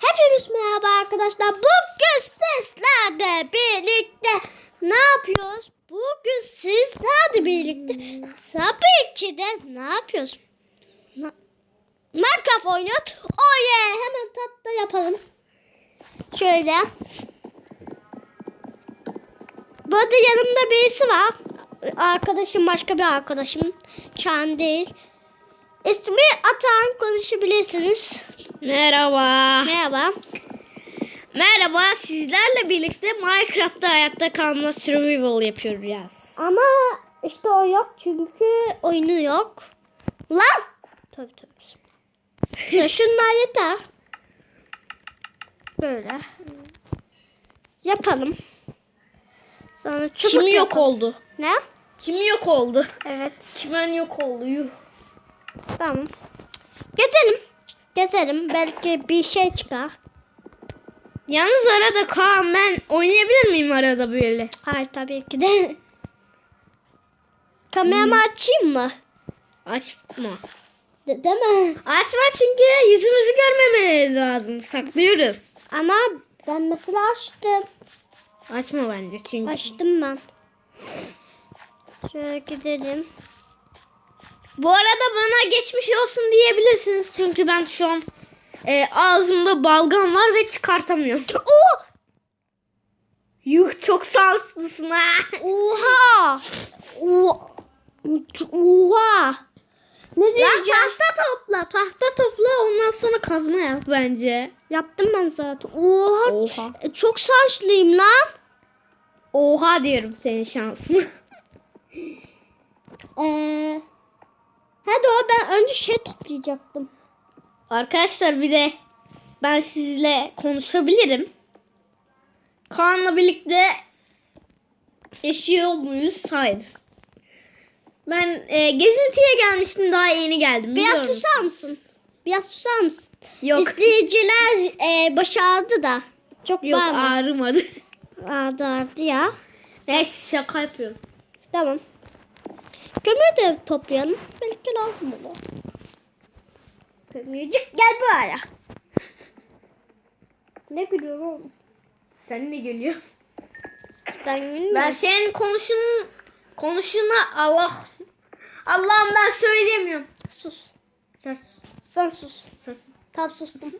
Hepimiz merhaba arkadaşlar. Bugün sizlerle birlikte ne yapıyoruz? Bugün sizlerle birlikte tabii ki de ne yapıyoruz? Na- Minecraft oynuyoruz. Oh yeah! Hemen tatlı yapalım. Şöyle. Burada yanımda birisi var. Arkadaşım başka bir arkadaşım. Şu değil. İsmi Atan konuşabilirsiniz. Merhaba. Merhaba. Merhaba. Sizlerle birlikte Minecraft'ta hayatta kalma survival yapıyoruz. Ama işte o yok çünkü oyunu yok. Lan! Tabii tabii. Ya Şunlar yeter. Böyle. Yapalım. Sonra çubuk Kim yok yapalım. oldu? Ne? Kim yok oldu? Evet. Çimen yok oldu. Yuh. Tamam. Gezelim. Gezelim. Belki bir şey çıkar. Yalnız arada Kaan ben oynayabilir miyim arada böyle? Hayır tabii ki de. Kameramı açayım mı? Açma. De- değil mi? Açma çünkü yüzümüzü görmemeniz lazım. Saklıyoruz. Ama ben mesela açtım. Açma bence çünkü. Açtım ben. Şöyle gidelim. Bu arada bana geçmiş olsun diyebilirsiniz. Çünkü ben şu an e, ağzımda balgam var ve çıkartamıyorum. Oh! Yuh çok şanslısın ha. Oha! Oha! Oha! Ne diyeceğim? tahta topla, tahta topla ondan sonra kazma yap bence. Yaptım ben zaten. Oha! Oha. E, Çok saçlıyım lan. Oha diyorum senin şansına. Ee, hadi o ben önce şey toplayacaktım. Arkadaşlar bir de ben sizle konuşabilirim. Kaan'la birlikte yaşıyor muyuz? Hayır. Ben e, gezintiye gelmiştim daha yeni geldim. Biraz musun? susar mısın? Biraz susar mısın? Yok. İzleyiciler e, başı ağrıdı da. Çok Yok bağırma. ağrımadı. Ağrıdı ağrıdı ya. Neyse şaka yapıyorum. Tamam. Kömür de toplayalım. Belki lazım olur. Kömürcük gel buraya. ne gülüyor oğlum? Sen ne geliyor? Ben gülmüyorum. Ben senin konuşun konuşuna Allah Allah'ım ben söyleyemiyorum. Sus. Ses. Sen sus. Ses. Tam sustum.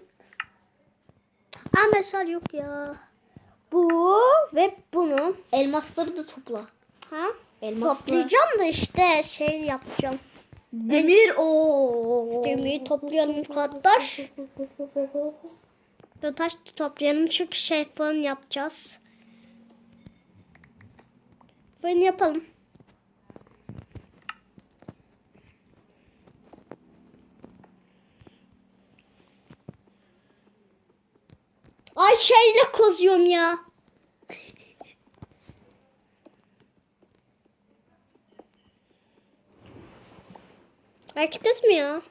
Aa mesaj yok ya. Bu ve bunu. Elmasları da topla. Ha? Elmaslar. Toplayacağım da işte şey yapacağım. Demir o. Demiri toplayalım kardeş. Ve taş toplayalım çünkü şey fırın yapacağız. Fırın yapalım. Ay şeyle kazıyorum ya. Hareket etmiyor.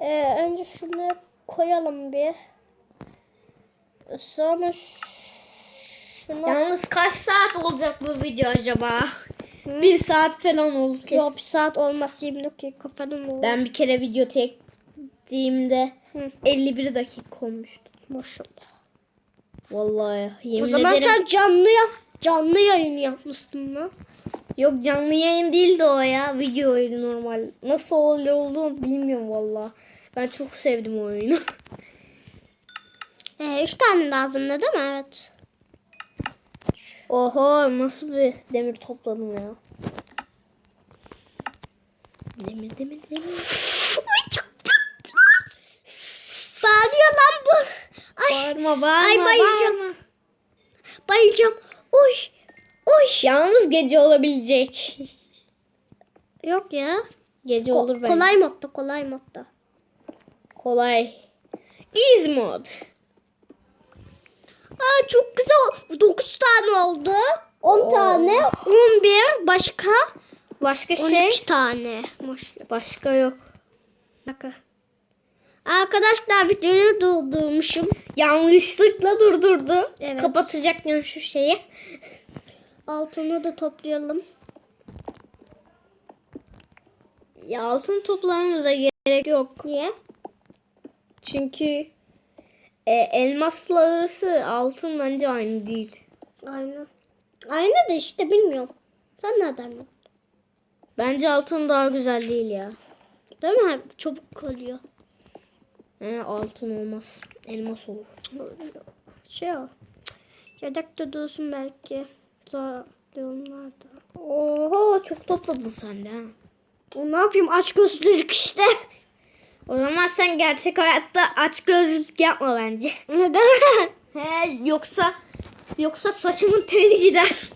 Ee, önce şunu koyalım bir. Sonra şunu... Yalnız kaç saat olacak bu video acaba? Bir saat falan olur kesin. Yok bir saat olmaz 20 dakika falan olur. Ben bir kere video çektiğimde Hı. 51 dakika olmuştu. Maşallah. Vallahi yemin O zaman ederim. sen canlı yap, canlı yayın yapmışsın mı? Yok canlı yayın değildi o ya. Video oyunu normal. Nasıl oluyor olduğunu bilmiyorum vallahi. Ben çok sevdim o oyunu. Ee, üç tane lazım da değil mi? Evet. Oho nasıl bir demir topladım ya. Demir demir demir. Bağırıyor lan bu. Ay, Bağırma bağırma Ay, bayılacağım. bağırma. bayılacağım. Yalnız gece olabilecek. Yok ya. Gece Ko- olur bence. kolay modda kolay modda. Kolay. Easy mod. Aa çok güzel. 9 tane oldu. 10 tane. 11 başka. Başka 12 şey? tane. Maşallah. Başka yok. Bakın. Arkadaşlar videoyu durdurmuşum. Yanlışlıkla durdurdu. Evet. Kapatacaktım şu şeyi. Altını da toplayalım. Ya altın toplamamıza gerek yok. Niye? Çünkü e, elmasla arası altın bence aynı değil. Aynı. Aynı da işte bilmiyorum. Sen nereden biliyorsun? Bence altın daha güzel değil ya. Değil mi? Çabuk kalıyor. He, altın olmaz. Elmas olur. Şey o. Yedekte dursun belki. Sonra durumlarda. Oho çok topladın sen de. O ne yapayım aç gözlülük işte. O zaman sen gerçek hayatta aç gözlük yapma bence. Neden? He yoksa yoksa saçımın teli gider.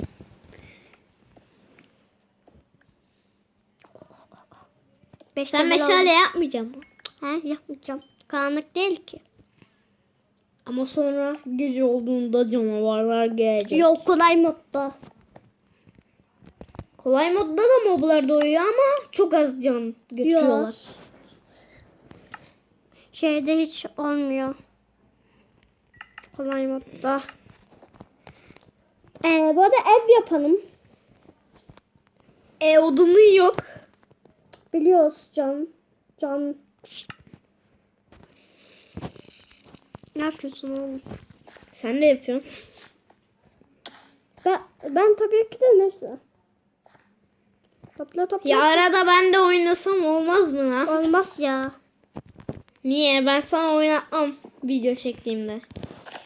Beş Sen meşale yapmayacak mı? He yapmayacağım. Karanlık değil ki. Ama sonra gece olduğunda canavarlar gelecek. Yok kolay modda. Kolay modda da moblar doyuyor ama çok az can götürüyorlar. Şeyde hiç olmuyor. Kolay modda. Ee, bu arada ev yapalım. E odunun yok. Biliyoruz can. Can. Ne yapıyorsun oğlum? Sen de yapıyorsun. Ben, ben tabii ki de neyse. Topla topla. Ya arada ben de oynasam olmaz mı lan? Olmaz ya. Niye? Ben sana oynatmam video çektiğimde.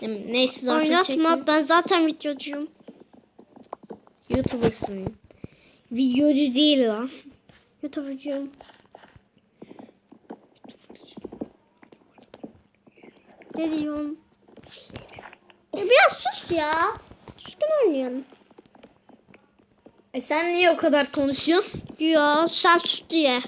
Neyse zaten Oynatma. çekmiyorum. Ben zaten videocuyum. YouTuber'sın. Videocu değil lan. YouTube'cuyum. Ne diyorsun? Ya biraz sus ya. Düzgün oynayalım. E sen niye o kadar konuşuyorsun? Ya sen sus diye.